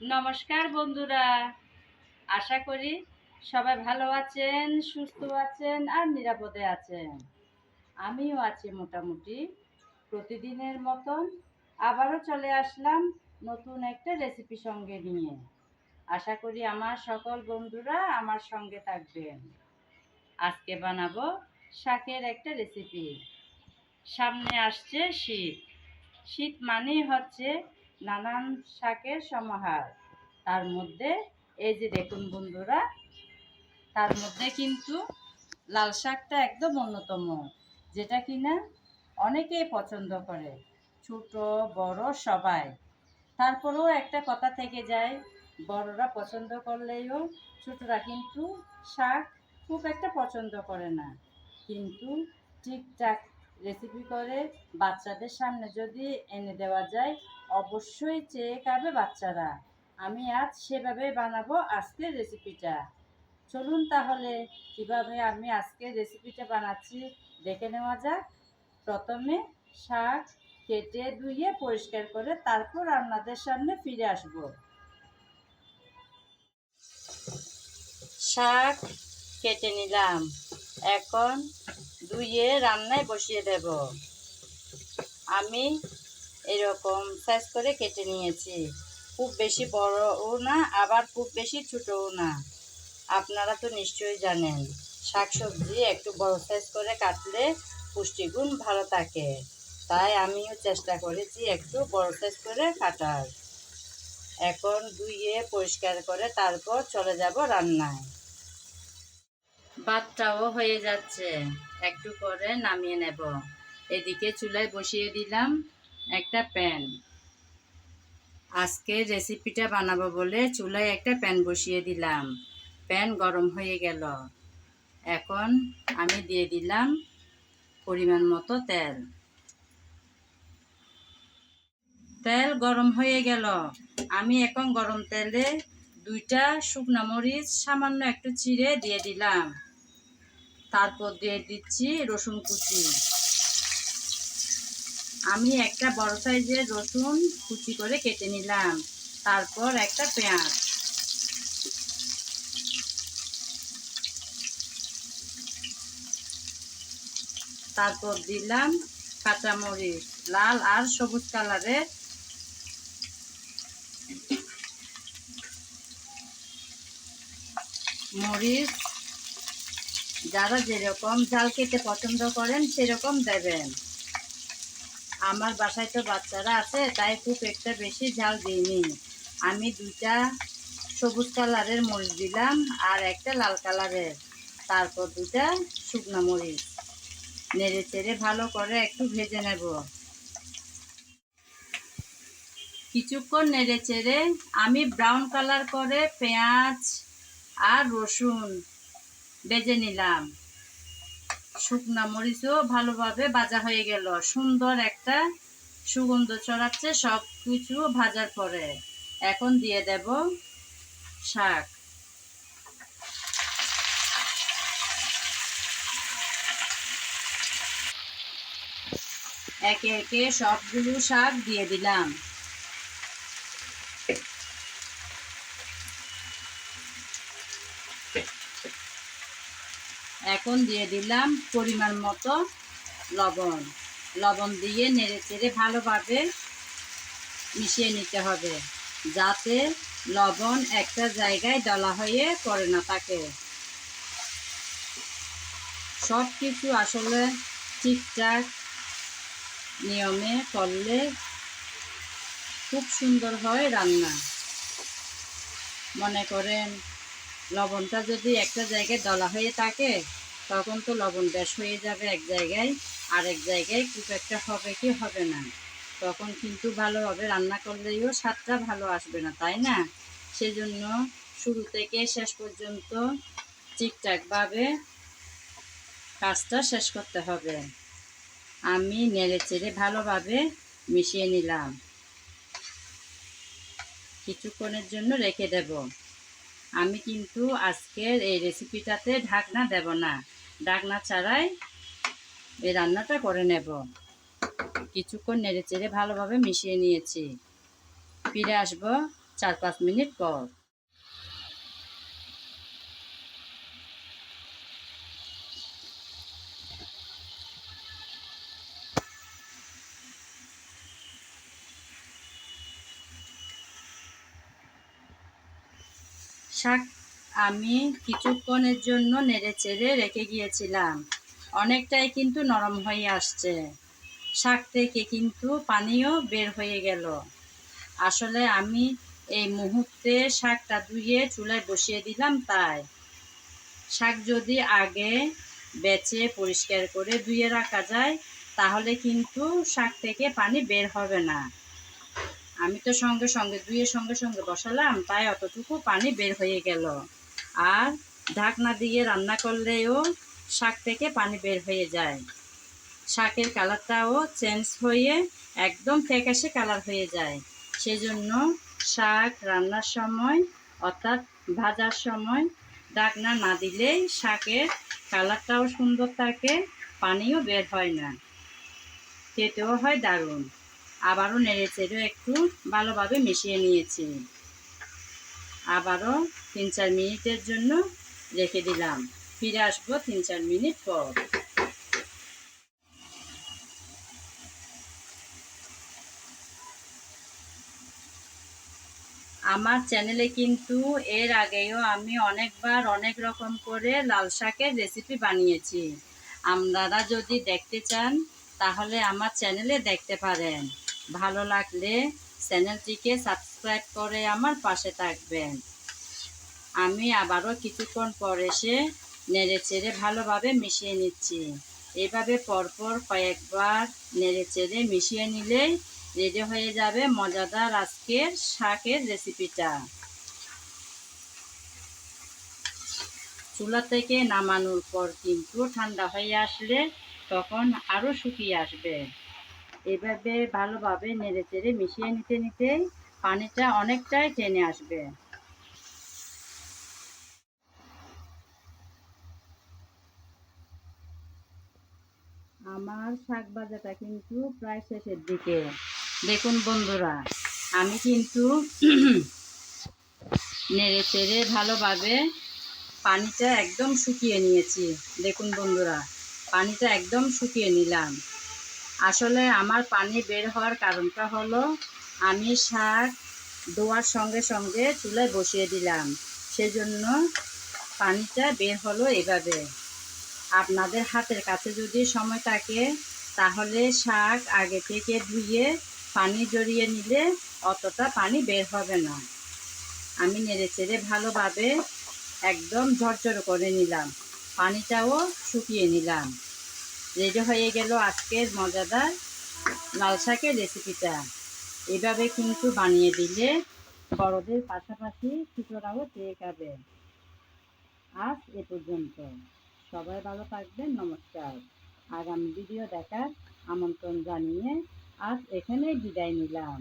নমস্কার বন্ধুরা। আশা করি সবাই ভালো আছেন, সুস্থ আছেন আর নিরাপদে আছেন। আমিও আছি মোটামুটি প্রতিদিনের মতন। আবারও চলে আসলাম নতুন একটা রেসিপি সঙ্গে নিয়ে। আশা করি আমার সকল বন্ধুরা আমার সঙ্গে থাকবেন। আজকে বানাবো শাকের একটা রেসিপি সামনে আসছে শীত। শীত মানেই হচ্ছে নানান শাকের সমাহার। তার মধ্যে, এই যে দেখুন বন্ধুরা, তার মধ্যে কিন্তু লাল শাকটা একদম অন্যতম, যেটা কিনা অনেকেই পছন্দ করে, ছোট, বড়, সবাই। তারপরেও একটা কথা থেকে যায়, বড়রা পছন্দ করলেও ছোটরা কিন্তু শাক খুব একটা পছন্দ করে না। কিন্তু ঠিকঠাক রেসিপি করে বাচ্চাদের সামনে যদি এনে দেওয়া যায়, অবশ্যই চেয়ে খাবে বাচ্চারা। আমি আজ সেভাবে বানাবো আজকের রেসিপিটা চলুন তাহলে কীভাবে আমি আজকে রেসিপিটা বানাচ্ছি দেখে নেওয়া যাক। প্রথমে শাক কেটে ধুয়ে পরিষ্কার করে তারপর আপনাদের সামনে ফিরে আসব। শাক কেটে নিলাম। এখন ধুয়ে রান্নায় বসিয়ে দেব। আমি এরকম সাইজ করে কেটে নিয়েছি। খুব বেশি বড়ও না, আবার খুব বেশি ছোটও না। আপনারা তো নিশ্চয়ই জানেন, শাকসবজি একটু বড় সাইজ করে কাটলে পুষ্টিগুণ ভালো থাকে। তাই আমিও চেষ্টা করেছি একটু বড় সাইজ করে কাটার। এখন ধুয়ে পরিষ্কার করে তারপর চলে যাব রান্নায়। ভাতটাও হয়ে যাচ্ছে। একটু পরে নামিয়ে নেব। এদিকে চুলায় বসিয়ে দিলাম একটা প্যান। আজকে রেসিপিটা বানাবো বলে চুলায় একটা প্যান বসিয়ে দিলাম। প্যান গরম হয়ে গেল। এখন আমি দিয়ে দিলাম পরিমাণ মতো তেল। তেল গরম হয়ে গেল। আমি এখন গরম তেলে দুইটা শুকনো মরিচ, সামান্য একটু চিড়ে দিয়ে দিলাম। তারপর দিয়ে দিচ্ছি রসুন কুচি। আমি একটা বড় সাইজের রসুন কুচি করে কেটে নিলাম, তারপর একটা পেঁয়াজ। তারপর দিলাম কাঁচামরিচ, লাল আর সবুজ কালারের মরিচ যারা যেরকম ঝাল খেতে পছন্দ করেন, সেরকম দেবেন। আমার বাসায় তো বাচ্চারা আছে, তাই খুব একটা বেশি ঝাল দিইনি। আমি দুইটা সবুজ কালারের মরিচ দিলাম আর একটা লাল কালারের। তারপর দুটা শুকনো মরিচ। নেড়ে চেড়ে ভালো করে একটু ভেজে নেব। কিছুক্ষণ নেড়ে চেড়ে আমি ব্রাউন কালার করে পেঁয়াজ আর রসুন বেজে নিলাম। শুকনা মরিচও ভালোভাবে ভাজা হয়ে গেল। সুন্দর একটা সুগন্ধ ছড়াচ্ছে সব কিছু ভাজার পরে। এখন দিয়ে দেব শাক। একে একে সবগুলো শাক দিয়ে দিলাম। এখন দিয়ে দিলাম পরিমাণ মতো লবণ। লবণ দিয়ে নেড়ে চেড়ে ভালোভাবে মিশিয়ে নিতে হবে, যাতে লবণ একটা জায়গায় দলা হয়ে পড়ে না থাকে। সব কিছু আসলে ঠিকঠাক নিয়মে করলে খুব সুন্দর হয় রান্না। মনে করেন লবণটা যদি একটা জায়গায় দলা হয়ে থাকে, তখন তো লবণ বেশ হয়ে যাবে এক জায়গায় আর এক জায়গায় খুব একটা হবে কি হবে না। তখন কিন্তু ভালোভাবে রান্না করলেও স্বাদটা ভালো আসবে না, তাই না? সেজন্য শুরু থেকে শেষ পর্যন্ত ঠিকঠাকভাবে কাজটা শেষ করতে হবে। আমি নেড়ে চেড়ে ভালোভাবে মিশিয়ে নিলাম। কিছুক্ষণের জন্য রেখে দেব। আমি কিন্তু আজকের এই রেসিপিটাতে ঢাকনা দেব না। ঢাকনা ছাড়াই এই রান্নাটা করে নেব। কিছুক্ষণ নেড়ে চেড়ে ভালোভাবে মিশিয়ে নিয়েছি। ফিরে আসব চার পাঁচ মিনিট পর। শাক আমি কিছুক্ষণের জন্য নেড়ে চেড়ে রেখে গিয়েছিলাম। অনেকটাই কিন্তু নরম হয়ে আসছে। শাক থেকে কিন্তু পানিও বের হয়ে গেল। আসলে আমি এই মুহূর্তে শাকটা ধুয়ে চুলায় বসিয়ে দিলাম তাই। শাক যদি আগে বেছে পরিষ্কার করে ধুয়ে রাখা যায়, তাহলে কিন্তু শাক থেকে পানি বের হবে না। আমি তো সঙ্গে সঙ্গে ধুয়ে সঙ্গে সঙ্গে বসালাম, তাই অতটুকু পানি বের হয়ে গেল। আর ঢাকনা দিয়ে রান্না করলেও শাক থেকে পানি বের হয়ে যায়। শাকের কালারটাও চেঞ্জ হয়ে একদম ফ্যাকাশে কালার হয়ে যায়। সেজন্য শাক রান্নার সময়, অর্থাৎ ভাজার সময়, ঢাকনা না দিলেই শাকের কালারটাও সুন্দর থাকে, পানিও বের হয় না। খেতেও হয় দারুণ। আবারও নেড়ে চেড়ে একটু ভালোভাবে মিশিয়ে নিয়েছি। আবারও তিন চার মিনিটের জন্য রেখে দিলাম। ফিরে আসব তিন চার মিনিট পর। আমার চ্যানেলে কিন্তু এর আগেও আমি অনেকবার অনেক রকম করে লাল শাকের রেসিপি বানিয়েছি। আপনারা যদি দেখতে চান, তাহলে আমার চ্যানেলে দেখতে পারেন। ভালো লাগলে চ্যানেলটিকে সাবস্ক্রাইব করে আমার পাশে থাকবেন। আমি আবারও কিছুক্ষণ পর এসে নেড়ে চেড়ে ভালোভাবে মিশিয়ে নিচ্ছি। এভাবে পরপর কয়েকবার নেড়ে চেড়ে মিশিয়ে নিলেই রেডি হয়ে যাবে মজাদার আজকের শাকের রেসিপিটা। চুলা থেকে নামানোর পর কিন্তু ঠান্ডা হয়ে আসলে তখন আরও শুকিয়ে আসবে। এভাবে ভালোভাবে নেড়ে চেড়ে মিশিয়ে নিতে নিতে পানিটা অনেকটাই টেনে আসবে। আমার শাক ভাজাটা কিন্তু প্রায় শেষের দিকে। দেখুন বন্ধুরা, আমি কিন্তু নেড়ে চেড়ে ভালোভাবে পানিটা একদম শুকিয়ে নিয়েছি। দেখুন বন্ধুরা, পানিটা একদম শুকিয়ে নিলাম। আসলে আমার পানি বের হওয়ার কারণটা হলো, আমি শাক ধোয়ার সঙ্গে সঙ্গে চুলায় বসিয়ে দিলাম। সেজন্য পানিটা বের হলো এভাবে। আপনাদের হাতের কাছে যদি সময় থাকে, তাহলে শাক আগে থেকে ধুয়ে পানি জড়িয়ে নিলে অতটা পানি বের হবে না। আমি নেড়ে চেড়ে ভালোভাবে একদম ঝরঝর করে নিলাম। পানিটাও শুকিয়ে নিলাম। রেডি হয়ে গেল আজকের মজাদার লাল শাকের রেসিপিটা। এভাবে কিন্তু বানিয়ে দিলে বড়দের পাশাপাশি ছোটরাও পেয়ে খাবে আজ এ পর্যন্ত। সবাই ভালো থাকবেন, নমস্কার। আগামী ভিডিও দেখার আমন্ত্রণ জানিয়ে আজ এখানেই বিদায় নিলাম।